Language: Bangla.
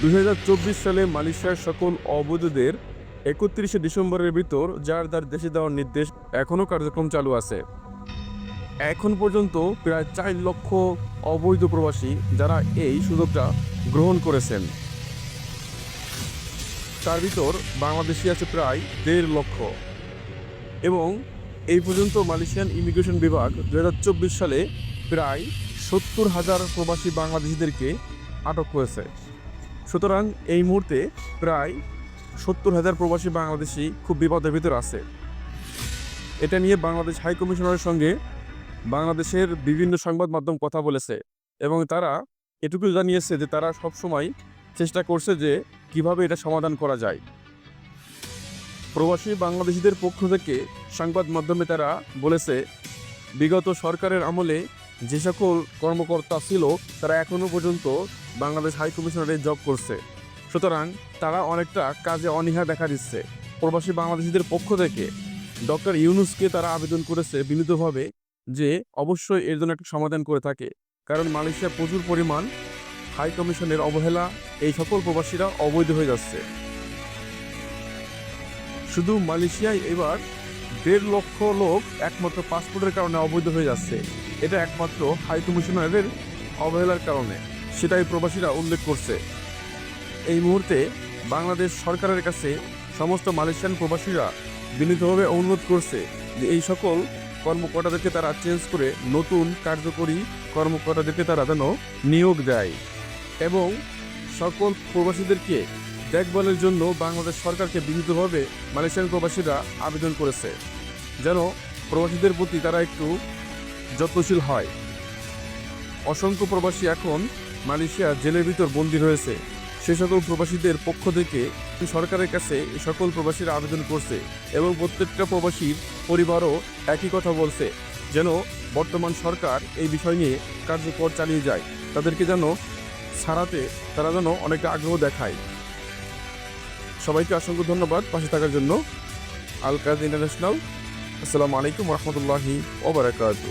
দুই হাজার চব্বিশ সালে মালয়েশিয়ার সকল অবৈধদের একত্রিশে ডিসেম্বরের ভিতর যার যার দেশে দেওয়ার নির্দেশ এখনও কার্যক্রম চালু আছে। এখন পর্যন্ত প্রায় চার লক্ষ অবৈধ প্রবাসী যারা এই সুযোগটা গ্রহণ করেছেন। তার ভিতর বাংলাদেশি আছে প্রায় দেড় লক্ষ। এবং এই পর্যন্ত মালয়েশিয়ান ইমিগ্রেশন বিভাগ দু হাজার চব্বিশ সালে প্রায় সত্তর হাজার প্রবাসী বাংলাদেশিদেরকে আটক করেছে। সুতরাং এই মুহূর্তে প্রায় সত্তর হাজার প্রবাসী বাংলাদেশি খুব বিপদের ভিতর আছে। এটা নিয়ে বাংলাদেশ হাই কমিশনারের সঙ্গে বাংলাদেশের বিভিন্ন সংবাদ মাধ্যম কথা বলেছে এবং তারা এটুকু জানিয়েছে যে তারা সবসময় চেষ্টা করছে যে কীভাবে এটা সমাধান করা যায়। প্রবাসী বাংলাদেশিদের পক্ষ থেকে সংবাদ মাধ্যমে তারা বলেছে, বিগত সরকারের আমলে যে সকল কর্মকর্তা ছিল তারা এখনও পর্যন্ত বাংলাদেশ হাই কমিশনারে জব করছে। সুতরাং তারা অনেকটা কাজে অনীহা দেখা দিচ্ছে। প্রবাসী বাংলাদেশিদের পক্ষ থেকে ডক্টর ইউনুসকে তারা আবেদন করেছে বিনীতভাবে যে অবশ্যই এর জন্য একটা সমাধান করে থাকে। কারণ মালয়েশিয়া প্রচুর পরিমাণ হাই কমিশনের অবহেলা এই সকল প্রবাসীরা অবৈধ হয়ে যাচ্ছে। শুধু মালয়েশিয়ায় এবার দেড় লক্ষ লোক একমাত্র পাসপোর্টের কারণে অবৈধ হয়ে যাচ্ছে। এটা একমাত্র হাই কমিশনারের অবহেলার কারণে। সেটাই প্রবাসীরা উল্লেখ করছে। এই মুহূর্তে বাংলাদেশ সরকারের কাছে সমস্ত মালয়েশিয়ান প্রবাসীরা বিনীতভাবে অনুরোধ করছে যে এই সকল কর্মকর্তাদেরকে তারা চেঞ্জ করে নতুন কার্যকরী কর্মকর্তাদেরকে তারা যেন নিয়োগ দেয় এবং সকল প্রবাসীদেরকে দেখভালের জন্য বাংলাদেশ সরকারকে বিনীতভাবে মালয়েশিয়ান প্রবাসীরা আবেদন করেছে, যেন প্রবাসীদের প্রতি তারা একটু যত্নশীল হয়। অসংখ্য প্রবাসী এখন মালয়েশিয়া জেলের ভিতর বন্দী রয়েছে সে সকল প্রবাসীদের পক্ষ থেকে সরকারের কাছে সকল প্রবাসীরা আবেদন করছে এবং প্রত্যেকটা প্রবাসীর পরিবারও একই কথা বলছে যেন বর্তমান সরকার এই বিষয় নিয়ে কার্যকর চালিয়ে যায়। তাদেরকে যেন ছাড়াতে তারা যেন অনেকটা আগ্রহ দেখায়। সবাইকে অসংখ্য ধন্যবাদ পাশে থাকার জন্য। আল কাজ ইন্টারন্যাশনাল, আসসালামু আলাইকুম রহমতুল্লাহি ওবরাকাতু